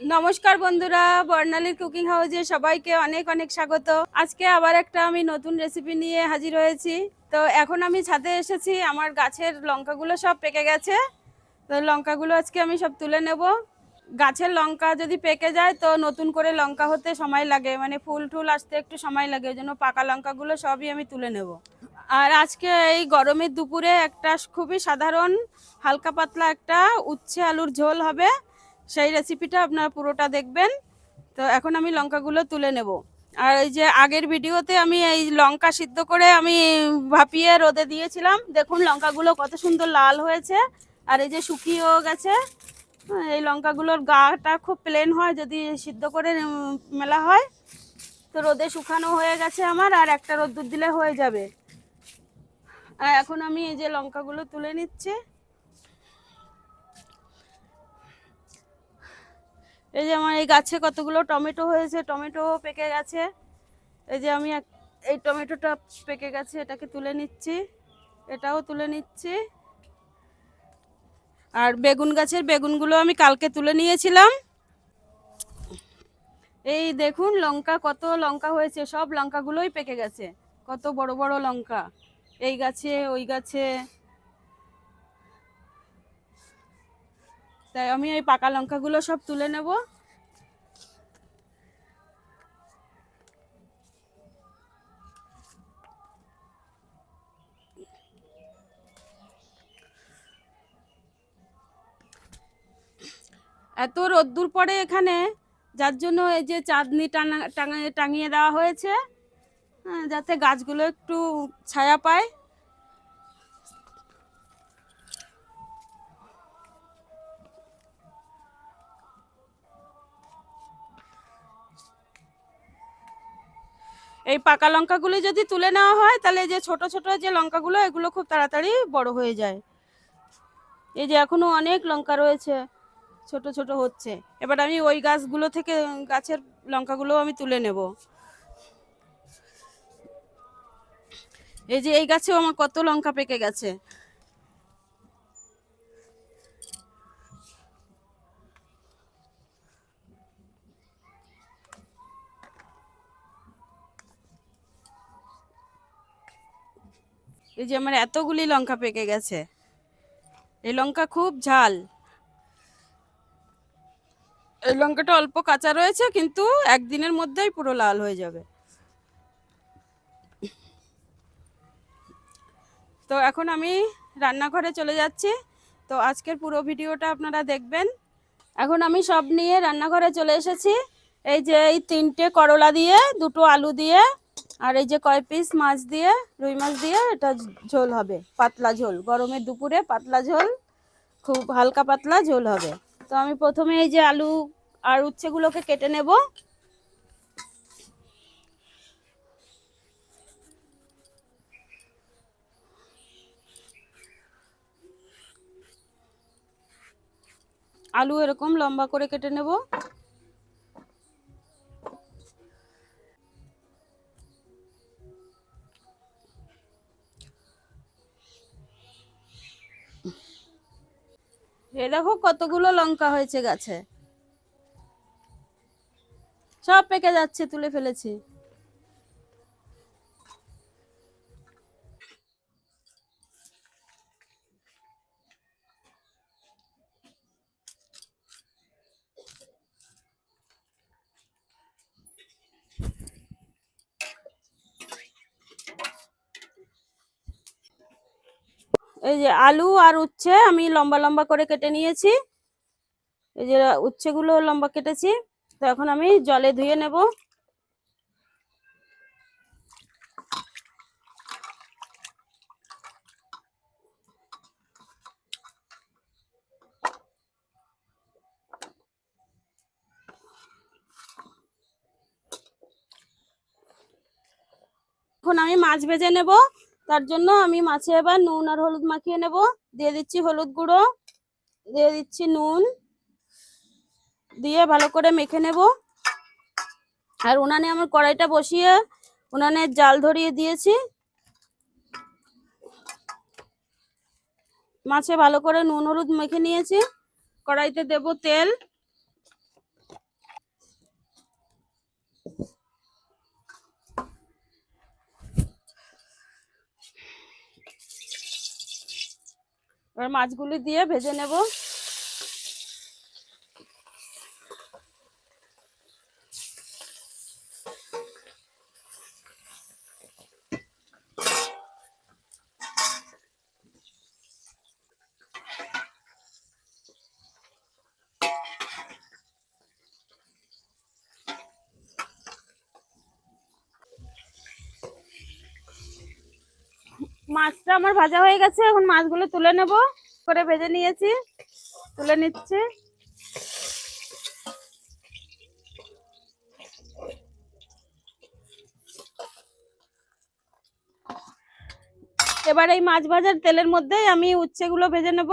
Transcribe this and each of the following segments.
নমস্কার বন্ধুরা বর্ণালীর কুকিং হাউসে সবাইকে অনেক অনেক স্বাগত। আজকে আবার একটা আমি নতুন রেসিপি নিয়ে হাজির হয়েছি। তো এখন আমি ছাদে এসেছি, আমার গাছের লঙ্কাগুলো সব পেকে গেছে। তো লঙ্কাগুলো আজকে আমি সব তুলে নেব। গাছের লঙ্কা যদি পেকে যায় তো নতুন করে লঙ্কা হতে সময় লাগে মানে ফুল টুল আসতে একটু সময় লাগে, ওই জন্য পাকা লঙ্কাগুলো সবই আমি তুলে নেব। আর আজকে এই গরমের দুপুরে একটা খুবই সাধারণ, হালকা পাতলা একটা উচ্ছে আলুর ঝোল হবে। সেই রেসিপিটা আপনারা পুরোটা দেখবেন। তো এখন আমি লঙ্কাগুলো তুলে নেব। আর এই যে আগের ভিডিওতে আমি এই লঙ্কা সিদ্ধ করে আমি ভাপিয়ে রোদে দিয়েছিলাম। দেখুন লঙ্কাগুলো কত সুন্দর লাল হয়েছে। আর এই যে শুকিয়েও গেছে। হ্যাঁ, এই লঙ্কাগুলোর গাটা খুব প্লেন হয় যদি সিদ্ধ করে মেলা হয়। তো রোদে শুকানো হয়ে গেছে আমার আর একটা রোদ্দুর দিলে হয়ে যাবে। আর এখন আমি এই যে লঙ্কাগুলো তুলে নিচ্ছি। এই যে আমার এই গাছে কতগুলো টমেটো হয়েছে, টমেটো পেকে গেছে। এই যে আমি এই টমেটোটা পেকে গেছে, এটাকে তুলে নিচ্ছি, এটাও তুলে নিচ্ছি। আর বেগুন গাছের বেগুনগুলো আমি কালকে তুলে নিয়েছিলাম। এই দেখুন লঙ্কা, কত লঙ্কা হয়েছে, সব লঙ্কাগুলোই পেকে গেছে। কত বড় বড় লঙ্কা। এই গাছে, ওই গাছে। তাই আমি এই পাকা লঙ্কাগুলো সব তুলে নেব। এত রোদ্দুর পড়ে এখানে যার জন্য এই যে চাঁদনি টাঙা- টাঙিয়ে দেওয়া হয়েছে হ্যাঁ, যাতে গাছগুলো একটু ছায়া পায়। এই পাকা লঙ্কাগুলো যদি তুলে নেওয়া হয়, তাহলে যে ছোট ছোট যে লঙ্কাগুলো, এগুলো খুব তাড়াতাড়ি বড় হয়ে যায়। এই যে এখনও অনেক লঙ্কা রয়েছে, ছোট ছোট হচ্ছে। এবার আমি ওই গাছগুলো থেকে, গাছের লঙ্কাগুলো আমি তুলে নেব। এই যে এই গাছেও আমার কত লঙ্কা পেকে গেছে। এই যে আমার এতগুলি লঙ্কা পেকে গেছে। এই লঙ্কা খুব ঝাল। এই লঙ্কাটা অল্প কাঁচা রয়েছে, কিন্তু একদিনের মধ্যেই পুরো লাল হয়ে যাবে। তো এখন আমি রান্নাঘরে চলে যাচ্ছি। তো আজকের পুরো ভিডিওটা আপনারা দেখবেন। এখন আমি সব নিয়ে রান্নাঘরে চলে এসেছি। এই যে এই তিনটে করলা দিয়ে, দুটো আলু দিয়ে আর এই যে কয় পিস মাছ দিয়ে, রুই মাছ দিয়ে এটা ঝোল হবে, পাতলা ঝোল। গরমের দুপুরে পাতলা ঝোল, খুব হালকা পাতলা ঝোল হবে। তো আমি প্রথমে এই যে আলু আর উচ্ছেগুলোকে কেটে নেব। আলু এরকম লম্বা করে কেটে নেব। দেখো কতগুলো লঙ্কা হয়েছে গাছে। সব পেকে যাচ্ছে তুলে ফেলেছি। এই যে আলু আর উচ্ছে আমি লম্বা লম্বা করে কেটে নিয়েছি। এই যে উচ্ছেগুলো লম্বা কেটেছি। তো এখন আমি জলে ধুয়ে নেব। এখন আমি মাছ ভেজে নেব। তার জন্য আমি মাছে এবার নুন আর হলুদ মাখিয়ে নেব। দিয়ে দিচ্ছি হলুদ গুঁড়ো, দিয়ে দিচ্ছি নুন, দিয়ে ভালো করে মেখে নেব। আর উনানে আমার কড়াইটা বসিয়ে উনানে জাল ধরিয়ে দিয়েছি। মাছে ভালো করে নুন হলুদ মেখে নিয়েছি। কড়াইতে দেব তেল। এবার মাছগুলি দিয়ে ভেজে নেব। মাছটা আমার ভাজা হয়ে গেছে, এখন মাছগুলো তুলে নেব। করে ভেজে নিয়েছি, তুলে নিচ্ছে। এবার এই মাছ ভাজার তেলের মধ্যেই আমি উচ্ছেগুলো ভেজে নেব।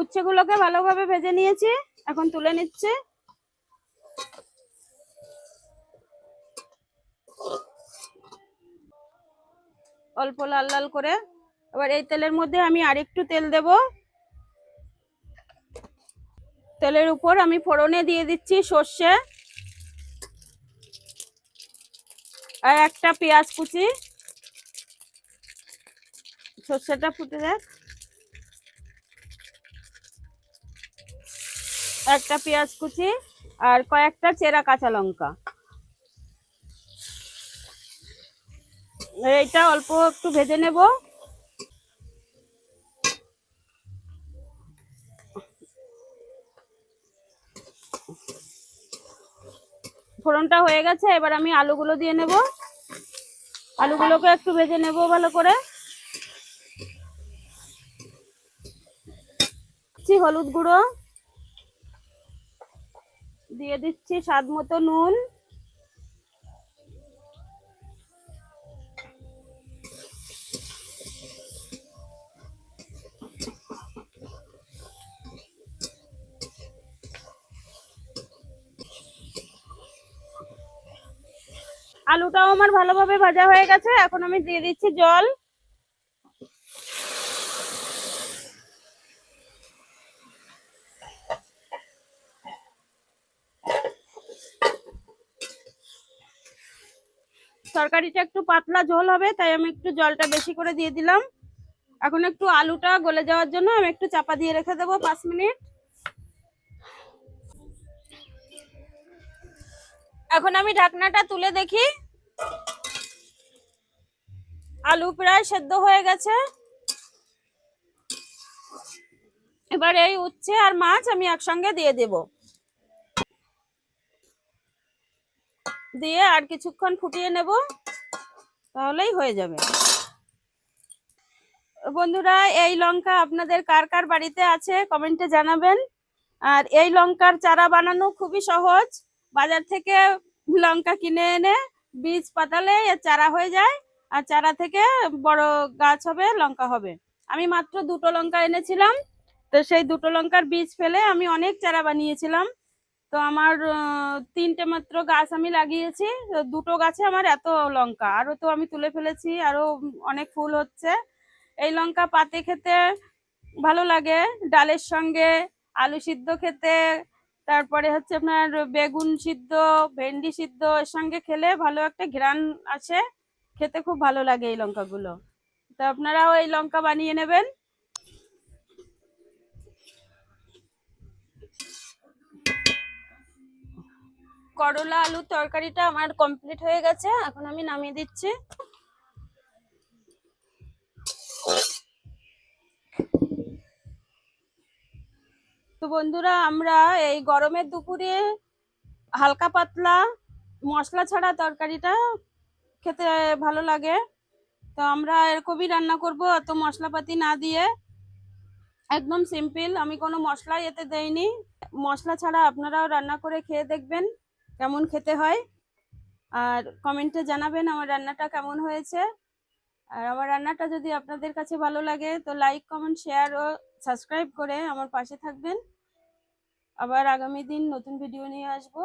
উচ্ছেগুলোকে ভালোভাবে ভেজে নিয়েছি। এখন তুলে নিচ্ছে। অল্প লাল লাল করে। এবার এই তেলের মধ্যে আমি আরেকটু তেল দেব। তেলের উপর আমি ফোড়নে দিয়ে দিচ্ছি সর্ষে আর একটা পেঁয়াজ কুচি। সর্ষেটা ফুটে যাক। একটা পেঁয়াজ কুচি আর কয়েকটা চেরা কাঁচা লঙ্কা। এইটা অল্প একটু ভেজে নেব। ফোড়নটা হয়ে গেছে, এবার আমি আলুগুলো দিয়ে নেব। আলুগুলোকে একটু ভেজে নেব ভালো করে। হলুদ গুঁড়ো। দিয়ে দিচ্ছি স্বাদ মতো নুন। আলুটাও আমার ভালোভাবে ভাজা হয়ে গেছে, এখন আমি দিয়ে দিচ্ছি জল। তরকারিটা একটু পাতলা ঝোল হবে, তাই আমি একটু জলটা বেশি করে দিয়ে দিলাম। এখন একটু আলুটা গলে যাওয়ার জন্য আমি একটু চাপা দিয়ে রেখে দেবো পাঁচ মিনিট। এখন আমি ঢাকনাটা তুলে দেখি। আলু প্রায় সেদ্ধ হয়ে গেছে। এবার এই উচ্ছে আর মাছ আমি একসঙ্গে দিয়ে দেব। দিয়ে আর কিছুক্ষণ ফুটিয়ে নেব, তাহলেই হয়ে যাবে। বন্ধুরা, এই লঙ্কা আপনাদের কার কার বাড়িতে আছে কমেন্টে জানাবেন। আর এই লঙ্কার চারা বানানো খুবই সহজ। বাজার থেকে লঙ্কা কিনে এনে বীজ পাতালে চারা হয়ে যায়। আর চারা থেকে বড় গাছ হবে, লঙ্কা হবে। আমি মাত্র দুটো লঙ্কা এনেছিলাম। তো সেই দুটো লঙ্কার বীজ ফেলে আমি অনেক চারা বানিয়েছিলাম। তো আমার তিনটে মাত্র গাছ আমি লাগিয়েছি। দুটো গাছে আমার এত লঙ্কা। আরও তো আমি তুলে ফেলেছি আরও অনেক ফুল হচ্ছে। এই লঙ্কা পাতে খেতে ভালো লাগে, ডালের সঙ্গে আলু সিদ্ধ খেতে। তারপরে হচ্ছে আপনার বেগুন সিদ্ধ, ভেন্ডি সিদ্ধ, এর সঙ্গে খেলে ভালো একটা ঘ্রাণ আসে। খেতে খুব ভালো লাগে এই লঙ্কাগুলো। তো আপনারাও এই লঙ্কা বানিয়ে নেবেন। করলা আলুর তরকারিটা আমার কমপ্লিট হয়ে গেছে। এখন আমি নামিয়ে দিচ্ছি। তো বন্ধুরা, আমরা এই গরমের দুপুরে হালকা পাতলা মশলা ছাড়া তরকারিটা খেতে ভালো লাগে। তো আমরা এরকমই রান্না করব অত মশলাপাতি না দিয়ে। একদম সিম্পল আমি কোনো মশলা এতে দেইনি। মশলা ছাড়া আপনারাও রান্না করে খেয়ে দেখবেন। কেমন খেতে হয়? আর কমেন্টে জানাবেন আমার রান্নাটা কেমন হয়েছে। আর আমার রান্নাটা যদি আপনাদের কাছে ভালো লাগে, তো লাইক কমেন্ট শেয়ার ও সাবস্ক্রাইব করে আমার পাশে থাকবেন। আবার আগামী দিন নতুন ভিডিও নিয়ে আসব।